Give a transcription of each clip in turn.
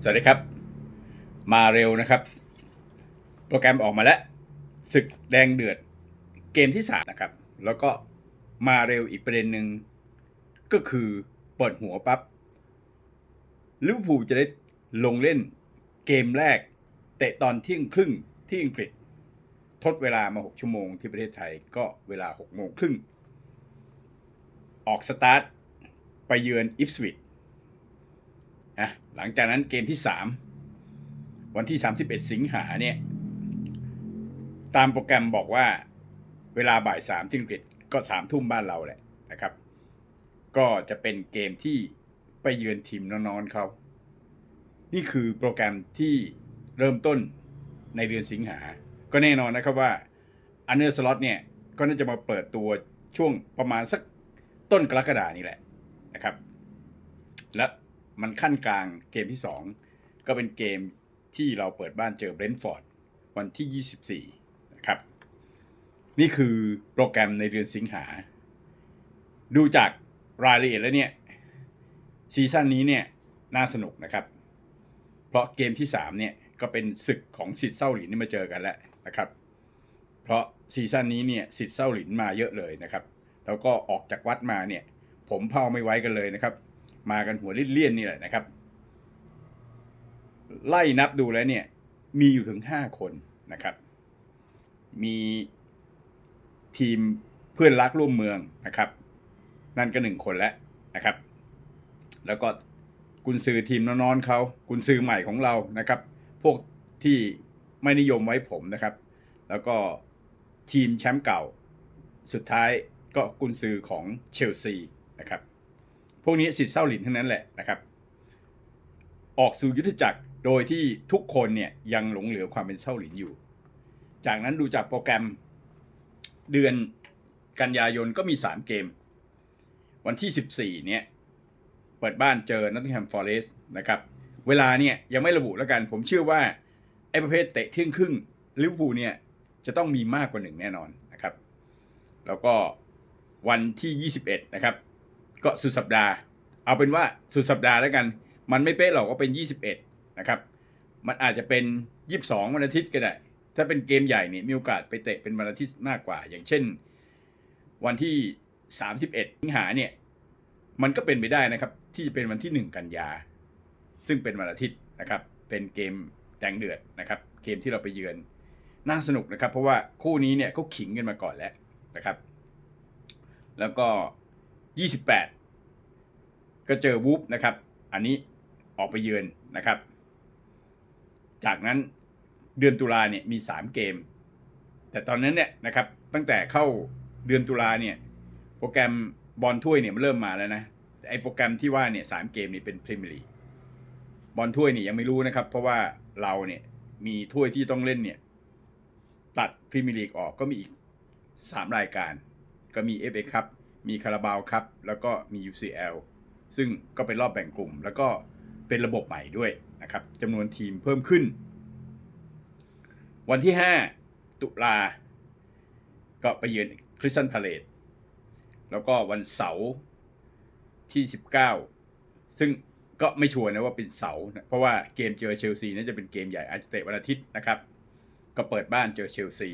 สวัสดีครับ มาเร็วนะครับ โปรแกรมออกมาแล้วศึกแดงเดือดเกมที่สามนะครับ แล้วก็มาเร็วอีกประเด็นหนึ่งก็คือเปิดหัวปับ๊บลิเวอร์พูลจะได้ลงเล่นเกมแรก เตะตอนเที่ยงครึ่งที่อังกฤษ ทดเวลามา 6 ชั่วโมงที่ประเทศไทยก็เวลา 6 โมงครึ่ง ออกสตาร์ท ไปเยือนอิฟสวิต นะหลังจากนั้นเกมที่ 3 วันที่ 31 สิงหาเนี่ยตามโปรแกรมบอกว่าเวลาบ่ายสามที่อังกฤษก็สามทุ่มบ้านเราแหละนะครับ ก็จะเป็นเกมที่ไปเยือนทีมนอนๆเขา นี่คือโปรแกรมที่เริ่มต้นในเดือนสิงหา ก็แน่นอนนะครับว่าอันเนอร์สล็อตเนี่ย ก็น่าจะมาเปิดตัวช่วงประมาณสักต้นกรกฎานี่แหละนะครับ และ มันขั้นกลางเกมที่ 2 ก็เป็นเกมที่เราเปิดบ้านเจอเบรนท์ฟอร์ดวันที่ 24 นะครับ นี่คือโปรแกรมในเดือนสิงหา ดูจากรายละเอียดแล้วเนี่ย ซีซั่นนี้เนี่ยน่าสนุกนะครับ เพราะเกมที่ 3 เนี่ยก็เป็นศึกของสิทธิ์เศร้าหลินที่มาเจอกันแล้วนะครับ เพราะซีซั่นนี้เนี่ยสิทธิ์เศร้าหลินมาเยอะเลยนะครับ แล้วก็ออกจากวัดมาเนี่ย ผมเผาไม่ไว้กันเลยนะครับ มากันหัวเลี่ยนๆนี่แหละนะครับ ไล่นับดูแล้วเนี่ย มีอยู่ถึง5คนนะครับ มีทีมเพื่อนรักร่วมเมืองนะครับ นั่นก็หนึ่งคนแล้วนะครับ แล้วก็กุนซือทีมนอนๆเขากุนซือใหม่ของเรานะครับ พวกที่ไม่นิยมไว้ผมนะครับ แล้วก็ทีมแชมป์เก่า สุดท้ายก็กุนซือของเชลซีนะครับ พวกนี้สิทธิ์เศร้าหลินทั้งนั้นแหละนะครับ ออกสู่ยุทธจักรโดยที่ทุกคนเนี่ยยังหลงเหลือความเป็นเศร้าหลินอยู่ จากนั้นดูจากโปรแกรมเดือนกันยายนก็มี 3 เกม วันที่ 14 เนี่ย เปิดบ้านเจอนอตติงแฮมฟอเรสนะครับ เวลาเนี่ยยังไม่ระบุแล้วกัน ผมเชื่อว่า ไอ้ประเภทเตะเที่ยงครึ่งลิเวอร์พูลเนี่ยจะต้องมีมากกว่าหนึ่งแน่นอนนะครับ แล้วก็วันที่ 21 นะครับ ก็สุดสัปดาห์ เอาเป็นว่าสุดสัปดาห์แล้วกัน มันไม่เป๊ะหรอกว่าเป็น 21 นะครับ มันอาจจะเป็น 22 วันอาทิตย์ก็ได้ ถ้าเป็นเกมใหญ่เนี่ยมีโอกาสไปเตะเป็นวันอาทิตย์มากกว่า อย่างเช่น วันที่ 31สิงหาเนี่ยมันก็เป็นไปได้นะครับ ที่จะเป็นวันที่ 1 กันยา ซึ่งเป็นวันอาทิตย์นะครับ เป็นเกมแดงเดือดนะครับ เกมที่เราไปเยือนน่าสนุกนะครับ เพราะว่าคู่นี้เนี่ยเขาขิงกันมาก่อนแล้วนะครับ แล้วก็ 28 ก็เจอวูฟนะครับ อันนี้ออกไปเยือนนะครับ จากนั้นเดือนตุลาเนี่ยมี 3 เกม แต่ตอนนั้นเนี่ยนะครับตั้งแต่เข้าเดือนตุลาเนี่ยโปรแกรมบอลถ้วยเนี่ยมันเริ่มมาแล้วนะแต่ไอโปรแกรมที่ว่าเนี่ยสามเกมนี่เป็นพรีเมียร์ลีกบอลถ้วยเนี่ยยังไม่รู้นะครับ เพราะว่าเราเนี่ยมีถ้วยที่ต้องเล่นเนี่ยตัดพรีเมียร์ลีกออกก็มีอีก3รายการ ก็มี FA ครับ มีคาราบาวครับแล้วก็มี UCL ซึ่งก็เป็นรอบแบ่งกลุ่ม แล้วก็เป็นระบบใหม่ด้วยนะครับจำนวนทีมเพิ่มขึ้น วันที่ 5 ตุลา ก็ไปเยือนคริสตันพาเลตแล้วก็วันเสาร์ที่ 19 ซึ่งก็ไม่ชัวร์นะว่าเป็นเสาร์เพราะว่าเกมเจอเชลซีน่าจะเป็นเกมใหญ่อาจจะเตะวันอาทิตย์นะครับ ก็เปิดบ้านเจอเชลซี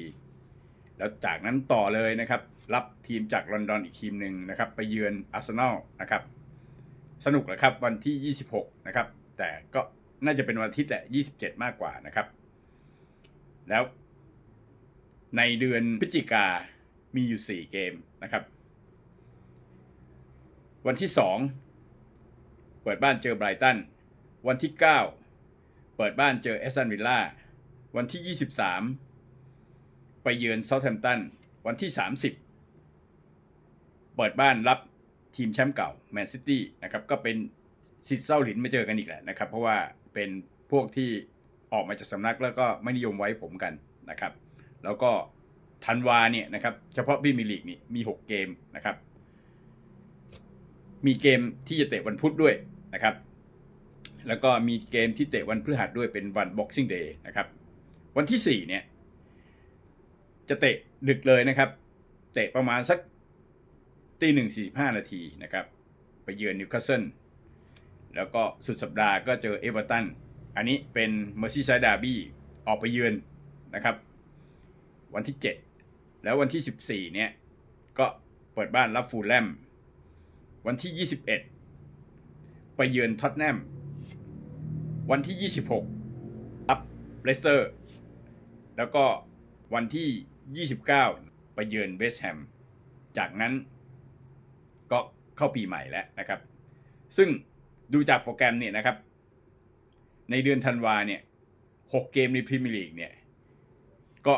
แล้วจากนั้นต่อเลยนะครับ รับทีมจากลอนดอนอีกทีมหนึ่งนะครับ ไปเยือนอาร์เซนอลนะครับ สนุกแหละครับวันที่ 26 นะครับ แต่ก็น่าจะเป็นวันอาทิตย์แหละ 27 มากกว่านะครับ แล้วในเดือนพฤศจิกามีอยู่ 4 เกมนะครับ วันที่ 2 เปิดบ้านเจอไบรตัน วันที่ 9 เปิดบ้านเจอแอสตันวิลล่า วันที่ 23 ไปเยือนเซาท์แฮมป์ตันวันที่ 30 เปิดบ้านรับทีมแชมป์เก่าแมนซิตี้นะครับก็เป็นซิดเซาหลินมาเจอกันอีกแหละนะครับ เพราะว่าเป็นพวกที่ออกมาจากสำนักแล้วก็ไม่นิยมไว้ผมกันนะครับ แล้วก็ธันวาเนี่ยนะครับเฉพาะพรีเมีลีกนี่มี 6 เกมนะครับ มีเกมที่จะเตะวันพุธด้วยนะครับ แล้วก็มีเกมที่เตะวันพฤหัสด้วยเป็นวัน Boxing Day นะครับ วันที่ 4 เนี่ย จะเตะดึกเลยนะครับ เตะประมาณสักตีหนึ่งสี่ห้านาทีนะครับ ไปเยือนนิวคาสเซิลแล้วก็สุดสัปดาห์ก็เจอเอเวอร์ตัน อันนี้เป็น Merseyside Derby ออกไปเยือนนะครับ วันที่ 7 แล้ววันที่ 14 เนี่ยก็เปิดบ้านรับฟูลแลม วันที่ 21 ไปเยือนท็อตแนม วันที่ 26 รับเลสเตอร์ แล้วก็วันที่ 29 ไปเยือนเวสต์แฮม จากนั้นก็เข้าปีใหม่แล้วนะครับ ซึ่งดูจากโปรแกรมเนี่ยนะครับ ในเดือนธันวาเนี่ยหกเกมในพรีเมียร์ลีกเนี่ย ก็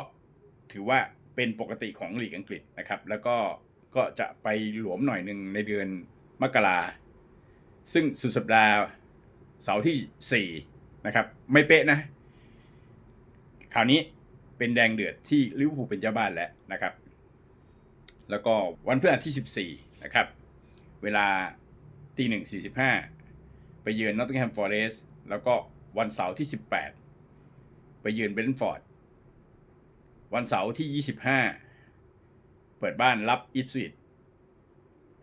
ถือว่าเป็นปกติของลีกอังกฤษนะครับ แล้วก็ก็จะไปหลวมหน่อยหนึ่งในเดือนมกราซึ่งสุดสัปดาห์เสาร์ที่ 4 นะครับ ไม่เป๊ะนะ คราวนี้ เป็นแดงเดือดที่ลิเวอร์พูลเป็นเจ้าบ้านแล้วนะครับ แล้วก็วันพฤหัสที่ 14 นะครับ เวลาตีหนึ่งสี่สิบห้าไปเยือนนอตติงแฮมฟอร์เรสแล้วก็วันเสาร์ที่ 18 ไปเยือนเบรนท์ฟอร์ด วันเสาร์ที่ 25 เปิดบ้านรับอิฟสวิต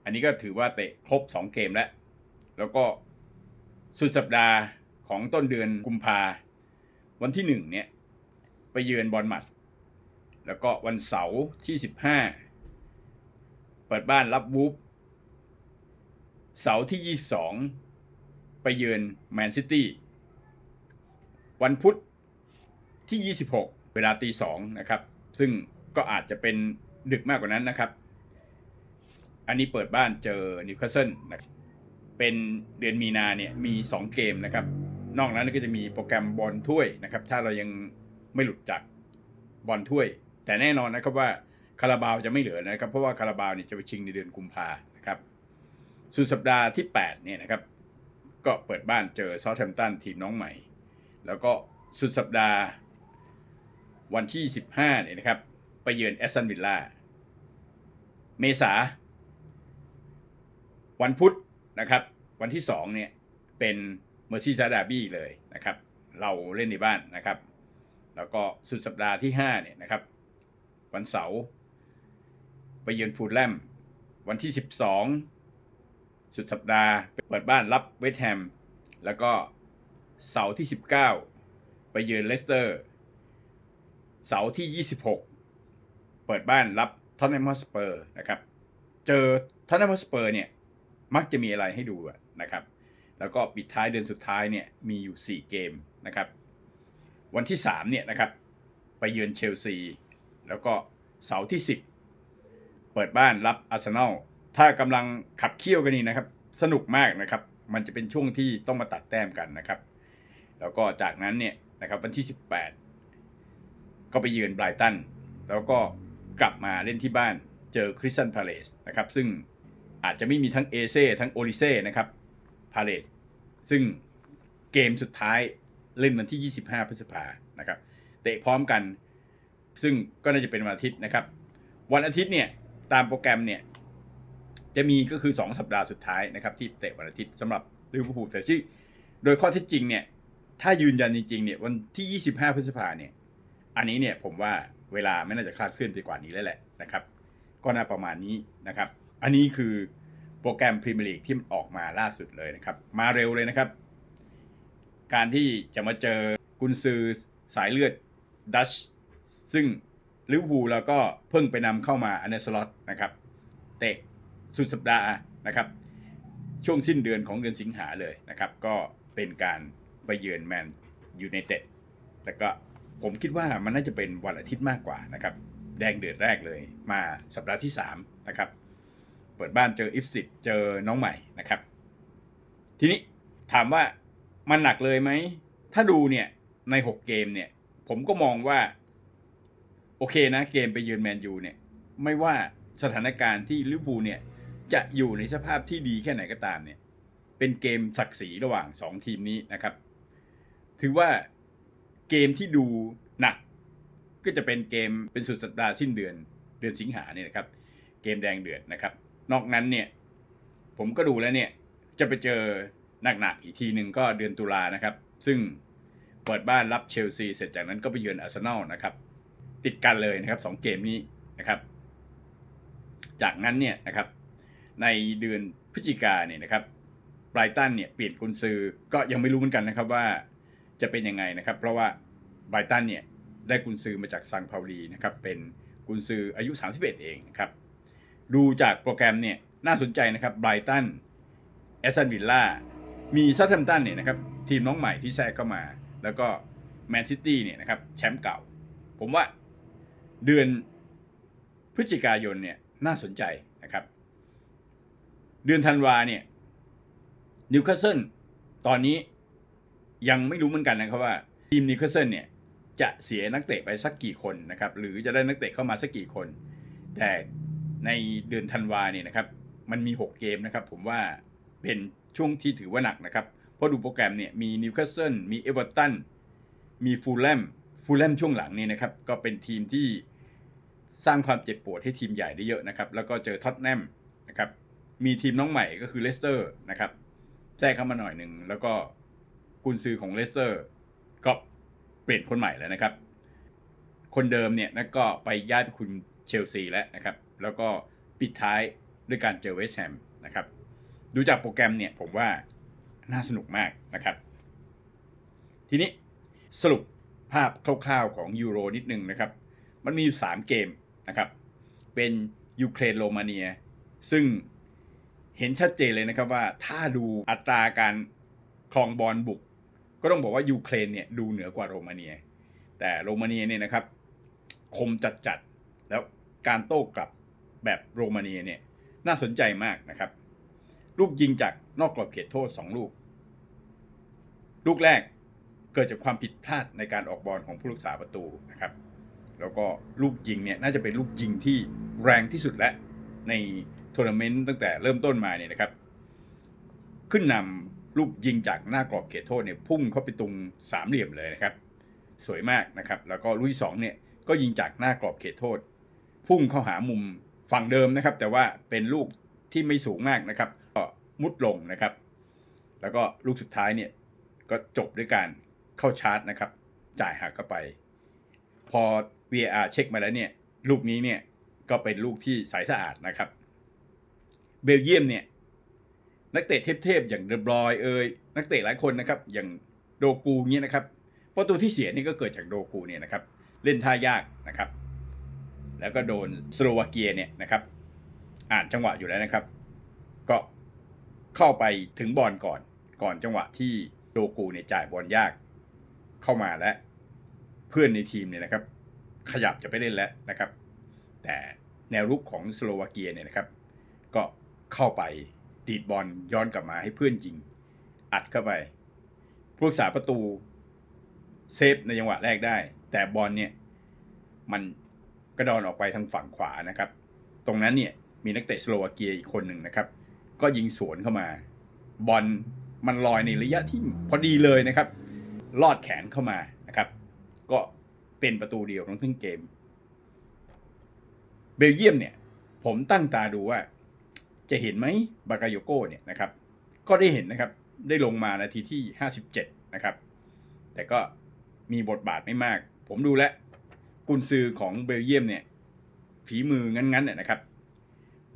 อันนี้ก็ถือว่าเตะครบ 2 เกมแล้ว แล้วก็สุดสัปดาห์ของต้นเดือนกุมภาวันที่ 1 เนี่ย เยือนบอลมัด แล้วก็วันเสาร์ที่ 15 เปิดบ้านรับวูฟเสาร์ที่ 22 ไปเยือนแมนซิตี้ วันพุธที่ 26 เวลาตีสองนะครับ ซึ่งก็อาจจะเป็นดึกมากกว่านั้นนะครับ อันนี้เปิดบ้านเจอนิวคาสเซิลนะเป็นเดือนมีนาเนี่ยมี 2 เกมนะครับ นอกนั้นก็จะมีโปรแกรมบอลถ้วยนะครับ ถ้าเรายัง ไม่หลุดจากบอลถ้วย แต่แน่นอนนะครับว่าคาราบาวจะไม่เหลือนะครับ เพราะว่าคาราบาวเนี่ยจะไปชิงในเดือนกุมภานะครับสุดสัปดาห์ที่8เนี่ยนะครับ ก็เปิดบ้านเจอซา t แ a มตันทีมน้องใหม่ แล้วก็สุดสัปดาห์ วันที่ 15เนี่ยนะครับ ไปเยือนแอสตันวิลล่าเมษา วันพุธนะครับ วันที่ 2 เนี่ย เป็นเมอร์ซี่ซาดาบี้เลยนะครับ เราเล่นในบ้านนะครับ แล้วก็สุดสัปดาห์ที่5เนี่ยนะครับ วันเสาร์ไปเยือนฟูลแลมวันที่ 12 สุดสัปดาห์เปิดบ้านรับเวสต์แฮม แล้วก็เสาร์ที่ 19 ไปเยือนเลสเตอร์ เสาร์ที่ 26 เปิดบ้านรับทอนแนมฮอสเปอร์นะครับ เจอทอนแนมฮอสเปอร์เนี่ยมักจะมีอะไรให้ดูนะครับ แล้วก็ปิดท้ายเดือนสุดท้ายเนี่ยมีอยู่ 4 เกมนะครับ วันที่3เนี่ยนะครับไปเยือนเชลซี แล้วก็เสาร์ที่ 10 เปิดบ้านรับอาร์เซนอลถ้ากำลังขับเคี่ยวกันนี่นะครับ สนุกมากนะครับ มันจะเป็นช่วงที่ต้องมาตัดแต้มกันนะครับ แล้วก็จากนั้นเนี่ยนะครับวันที่ 18 ก็ไปเยือนไบรตัน แล้วก็กลับมาเล่นที่บ้านเจอคริสตันพาเลสนะครับ ซึ่งอาจจะไม่มีทั้งเอเซ่ทั้งโอลิเซ่นะครับพาเลสซึ่งเกมสุดท้าย เล่นวันที่ 25 พฤษภานะครับ เตะพร้อมกัน ซึ่งก็น่าจะเป็นวันอาทิตย์นะครับ วันอาทิตย์เนี่ยตามโปรแกรมเนี่ยจะมีก็คือ 2 สัปดาห์สุดท้ายนะครับ ที่เตะวันอาทิตย์สำหรับลิเวอร์พูลแต่ที่อโดยข้อเท็จจริงเนี่ยถ้ายืนยันจริงๆเนี่ยวันที่ 25 พฤษภาเนี่ยอันนี้เนี่ยผมว่าเวลาไม่น่าจะคลาดเคลื่อนไปกว่านี้แล้วแหละนะครับ ก็น่าประมาณนี้นะครับ อันนี้คือโปรแกรมพรีเมียร์ลีกที่มันออกมาล่าสุดเลยนะครับ มาเร็วเลยนะครับ การที่จะมาเจอกุนซือสายเลือดดัชซึ่งลิเวอร์พูลแล้วก็เพิ่งไปนำเข้ามาอันเนสลอตนะครับเตะสุดสัปดาห์นะครับ ช่วงสิ้นเดือนของเดือนสิงหาเลยนะครับ ก็เป็นการไปเยือนแมนยูไนเต็ดแต่ก็ผมคิดว่ามันน่าจะเป็นวันอาทิตย์มากกว่านะครับ แดงเดือดแรกเลย มาสัปดาห์ที่ 3 นะครับ เปิดบ้านเจออิฟซิตเจอน้องใหม่นะครับ ทีนี้ถามว่า มันหนักเลยไหม ถ้าดูเนี่ยใน6เกมเนี่ย ผมก็มองว่า โอเคนะ เกมไปยืนแมนยูเนี่ย ไม่ว่าสถานการณ์ที่ลิเวอร์พูลเนี่ยจะอยู่ในสภาพที่ดีแค่ไหนก็ตามเนี่ย เป็นเกมศักดิ์ศรีระหว่าง 2 ทีมนี้นะครับ ถือว่าเกมที่ดูหนัก ก็จะเป็นเกมเป็นสุดสัปดาห์สิ้นเดือนเดือนสิงหาเนี่ยนะครับ เกมแดงเดือดนะครับ นอกนั้นเนี่ย ผมก็ดูแล้วเนี่ย จะไปเจอ หนักๆอีกทีหนึ่งก็เดือนตุลานะครับ ซึ่งเปิดบ้านรับเชลซีเสร็จจากนั้นก็ไปเยือนอาร์เซนอลนะครับ ติดกันเลยนะครับสองเกมนี้นะครับ จากนั้นเนี่ยนะครับ ในเดือนพฤศจิกาเนี่ยนะครับไบรตันเนี่ยเปลี่ยนกุนซือก็ยังไม่รู้เหมือนกันนะครับว่าจะเป็นยังไงนะครับ เพราะว่าไบรตันเนี่ยได้กุนซือมาจากซังพาวลีนะครับ เป็นกุนซืออายุ 31 เองครับ ดูจากโปรแกรมเนี่ยน่าสนใจนะครับไบรตันแอสตันวิลล่า มีซัตแฮมตันเนี่ยนะครับทีมน้องใหม่ที่แทรกเข้ามา แล้วก็แมนซิตี้เนี่ยนะครับแชมป์เก่า ผมว่าเดือนพฤศจิกายนเนี่ยน่าสนใจนะครับ เดือนธันวาเนี่ยนิวคาสเซิลตอนนี้ยังไม่รู้เหมือนกันนะครับว่าทีมนิวคาสเซิลเนี่ยจะเสียนักเตะไปสักกี่คนนะครับหรือจะได้นักเตะเข้ามาสักกี่คน แต่ในเดือนธันวาเนี่ยนะครับมันมี 6 เกมนะครับ ผมว่าเป็นช่วงที่ถือว่าหนักนะครับ เพราะดูโปรแกรมเนี่ยมีนิวคาสเซิลมีเอเวอร์ตันมีฟูลแลมฟูลแลมช่วงหลังนี่นะครับ ก็เป็นทีมที่สร้างความเจ็บปวดให้ทีมใหญ่ได้เยอะนะครับ แล้วก็เจอท็อตแนมนะครับมีทีมน้องใหม่ก็คือเลสเตอร์นะครับแทรกเข้ามาหน่อยหนึ่งแล้วก็กุนซือของเลสเตอร์ก็เปลี่ยนคนใหม่แล้วนะครับ คนเดิมเนี่ยนะก็ไปย้ายไปคุณเชลซีแล้วนะครับ แล้วก็ปิดท้ายด้วยการเจอเวสต์แฮมนะครับ ดูจากโปรแกรมเนี่ยผมว่าน่าสนุกมากนะครับ ทีนี้สรุปภาพคร่าวๆของยูโรนิดนึงนะครับ มันมีอยู่ 3 เกมนะครับ เป็นยูเครนโรมาเนีย ซึ่งเห็นชัดเจนเลยนะครับว่าถ้าดูอัตราการครองบอลบุก ก็ต้องบอกว่ายูเครนเนี่ยดูเหนือกว่าโรมาเนีย แต่โรมาเนียเนี่ยนะครับ คมจัดๆแล้วการโต้กลับแบบโรมาเนียเนี่ยน่าสนใจมากนะครับ ลูกยิงจากนอกกรอบเขตโทษ2ลูก ลูกแรกเกิดจากความผิดพลาดในการออกบอลของผู้รักษาประตูนะครับ แล้วก็ลูกยิงเนี่ยน่าจะเป็นลูกยิงที่แรงที่สุดและในทัวร์นาเมนต์ตั้งแต่เริ่มต้นมาเนี่ยนะครับ ขึ้นนำลูกยิงจากหน้ากรอบเขตโทษเนี่ยพุ่งเข้าไปตรงสามเหลี่ยมเลยนะครับ สวยมากนะครับ แล้วก็ลูกที่สองเนี่ยก็ยิงจากหน้ากรอบเขตโทษ พุ่งเข้าหามุมฝั่งเดิมนะครับ แต่ว่าเป็นลูกที่ไม่สูงมากนะครับ มุดลงนะครับ แล้วก็ลูกสุดท้ายเนี่ยก็จบด้วยการเข้าชาร์จนะครับ จ่ายหักเข้าไป พอ VAR เช็คมาแล้วเนี่ยลูกนี้เนี่ยก็เป็นลูกที่ใสสะอาดนะครับ เบลเยียมเนี่ยนักเตะเทพๆอย่างเดบรอยเอยนักเตะหลายคนนะครับ อย่างโดกูเนี่ยนะครับประตูที่เสียนี่ก็เกิดจากโดกูเนี่ยนะครับ เล่นท่ายากนะครับ แล้วก็โดนสโลวาเกียเนี่ยนะครับ อ่านจังหวะอยู่แล้วนะครับ ก็ เข้าไปถึงบอลก่อน ก่อนจังหวะที่โดกูเนี่ยจ่ายบอลยากเข้ามาแล้วเพื่อนในทีมเนี่ยนะครับ ขยับจะไปเล่นแล้วนะครับ แต่แนวรุกของสโลวาเกียเนี่ยนะครับ ก็เข้าไปดีดบอลย้อนกลับมาให้เพื่อนยิง อัดเข้าไปผู้รักษาประตูเซฟในจังหวะแรกได้ แต่บอลเนี่ยมันกระดอนออกไปทางฝั่งขวานะครับ ตรงนั้นเนี่ยมีนักเตะสโลวาเกียอีกคนหนึ่งนะครับ ก็ยิงสวนเข้ามา บอลมันลอยในระยะที่พอดีเลยนะครับ ลอดแขนเข้ามานะครับ ก็เป็นประตูเดียวทั้งทั้งเกม เบลเยียมเนี่ย ผมตั้งตาดูว่า จะเห็นไหมบากาโยโก้เนี่ยนะครับ ก็ได้เห็นนะครับ ได้ลงมานาทีที่ 57 นะครับ แต่ก็มีบทบาทไม่มาก ผมดูแลกุนซือของเบลเยียมเนี่ยฝีมืองั้นๆเนี่ยนะครับ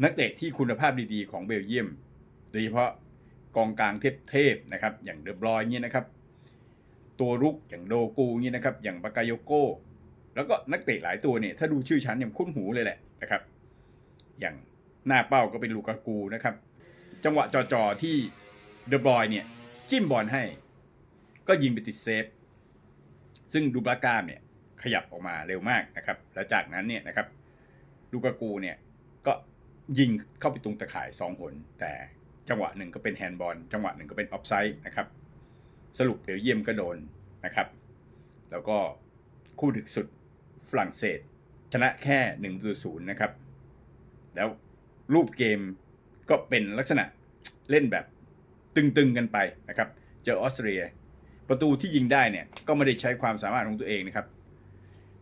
นักเตะที่คุณภาพดีๆของเบลเยียม โดยเฉพาะกองกลางเทพๆนะครับ อย่างเดอบรอยเนี่ยนะครับ ตัวรุกอย่างโดกูเนี่ยนะครับ อย่างบากาโยโก้ แล้วก็นักเตะหลายตัวเนี่ยถ้าดูชื่อชั้นอย่างคุ้นหูเลยแหละนะครับ อย่างหน้าเป้าก็เป็นลูกากูนะครับ จังหวะจ่อๆที่เดอบรอยเนี่ยจิ้มบอลให้ ก็ยิงไปติดเซฟ ซึ่งดูบรากามเนี่ยขยับออกมาเร็วมากนะครับ แล้วจากนั้นเนี่ยนะครับลูกากูเนี่ยก็ ยิงเข้าไปตรงตะข่ายสองหน แต่จังหวะหนึ่งก็เป็นแฮนด์บอลจังหวะหนึ่งก็เป็นออฟไซด์นะครับ สรุปเบลเยี่ยมก็โดนนะครับ แล้วก็คู่ดึกสุดฝรั่งเศส ชนะแค่1นึ่งศูนย์นะครับ แล้วรูปเกมก็เป็นลักษณะเล่นแบบตึงๆกันไปนะครับ เจอออสเตรีย ประตูที่ยิงได้เนี่ยก็ไม่ได้ใช้ความสามารถของตัวเองนะครับ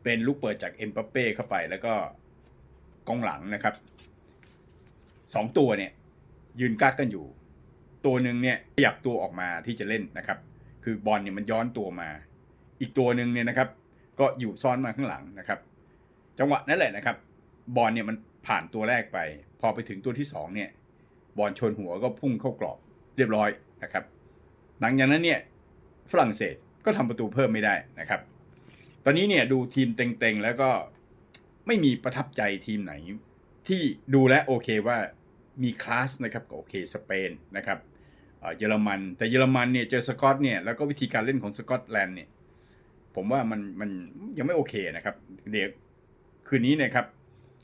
เป็นลูกเปิดจากเอ็มบัปเป้เข้าไปแล้วก็กองหลังนะครับ สองตัวเนี่ยยืนกักกันอยู่ ตัวหนึ่งเนี่ยขยับตัวออกมาที่จะเล่นนะครับ คือบอลเนี่ยมันย้อนตัวมา อีกตัวหนึ่งเนี่ยนะครับ ก็อยู่ซ้อนมาข้างหลังนะครับ จังหวะนั้นแหละนะครับ บอลเนี่ยมันผ่านตัวแรกไป พอไปถึงตัวที่สองเนี่ยบอลชนหัวก็พุ่งเข้ากรอบเรียบร้อยนะครับ หลังจากนั้นเนี่ยฝรั่งเศสก็ทำประตูเพิ่มไม่ได้นะครับ ตอนนี้เนี่ยดูทีมเต็งๆ แล้วก็ไม่มีประทับใจทีมไหน ที่ดูแลโอเคว่า มีคลาสนะครับก็โอเคสเปนนะครับเยอรมัน แต่เยอรมันเนี่ยเจอสกอตเนี่ยแล้วก็วิธีการเล่นของสกอตแลนด์เนี่ยผมว่ามันมันยังไม่โอเคนะครับ เดี๋ยวคืนนี้นะครับ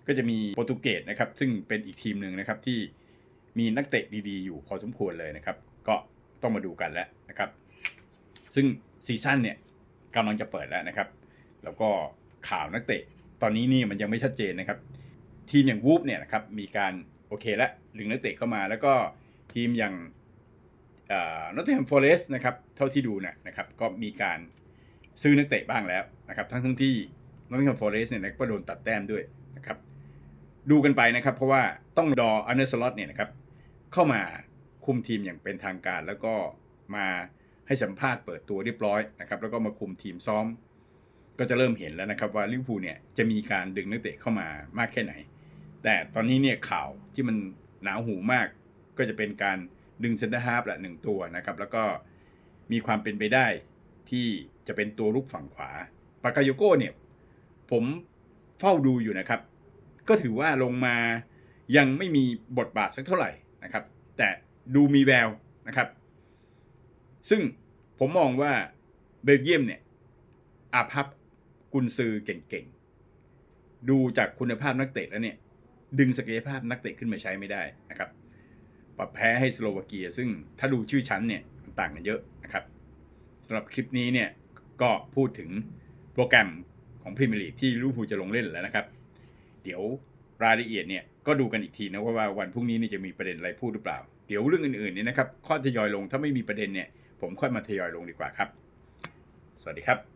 ก็จะมีโปรตุเกสนะครับ ซึ่งเป็นอีกทีมหนึ่งนะครับที่มีนักเตะดีๆ อยู่พอสมควรเลยนะครับ ก็ต้องมาดูกันแล้วนะครับ ซึ่งซีซั่นเนี่ยกำลังจะเปิดแล้วนะครับ แล้วก็ข่าวนักเตะ ตอนนี้นี่มันยังไม่ชัดเจนนะครับ ทีมอย่างวูฟเนี่ยนะครับมีการ โอเคแล้วดึงนักเตะเข้ามาแล้วก็ทีมอย่างนอตติงแฮมฟอเรสต์นะครับ เท่าที่ดูนี่ยนะครับก็มีการซื้อนักเตะบ้างแล้วนะครับทั้งทั้งที่นอตติงแฮมฟอเรสต์เนี่ยก็โดนตัดแต้มด้วยนะครับดูกันไปนะครับ เพราะว่าต้องดออันเนอร์สล็อตเนี่ยนะครับเข้ามาคุมทีมอย่างเป็นทางการ แล้วก็มาให้สัมภาษณ์เปิดตัวเรียบร้อยนะครับแล้วก็มาคุมทีมซ้อม ก็จะเริ่มเห็นแล้วนะครับว่าลิเวอร์พูลเนี่ยจะมีการดึงนักเตะเข้ามามากแค่ไหน แต่ตอนนี้เนี่ยข่าวที่มันหนาวหูมาก ก็จะเป็นการดึงเซนเตอร์ฮาร์ฟละหนึ่งตัวนะครับ แล้วก็มีความเป็นไปได้ที่จะเป็นตัวลุกฝั่งขวาปากาโยโก้เนี่ย ผมเฝ้าดูอยู่นะครับ ก็ถือว่าลงมายังไม่มีบทบาทสักเท่าไหร่นะครับ แต่ดูมีแววนะครับ ซึ่งผมมองว่าเบลเยียมเนี่ยอาภัพกุนซือเก่งๆ ดูจากคุณภาพนักเตะแล้วเนี่ย ดึงศักยภาพนักเตะขึ้นมาใช้ไม่ได้นะครับปรับแพ้ให้สโลวาเกีย ซึ่งถ้าดูชื่อชั้นเนี่ยต่างกันเยอะนะครับสำหรับคลิปนี้เนี่ยก็พูดถึงโปรแกรมของพรีเมียร์ลีกที่ลิเวอร์พูลจะลงเล่นแล้วนะครับ เดี๋ยวรายละเอียดเนี่ยก็ดูกันอีกทีนะว่าว่าวันพรุ่งนี้นี่จะมีประเด็นอะไรพูดหรือเปล่า เดี๋ยวเรื่องอื่นๆเนี่ยนะครับข้อทยอยลงถ้าไม่มีประเด็นเนี่ยผมค่อยมาทยอยลงดีกว่าครับ สวัสดีครับ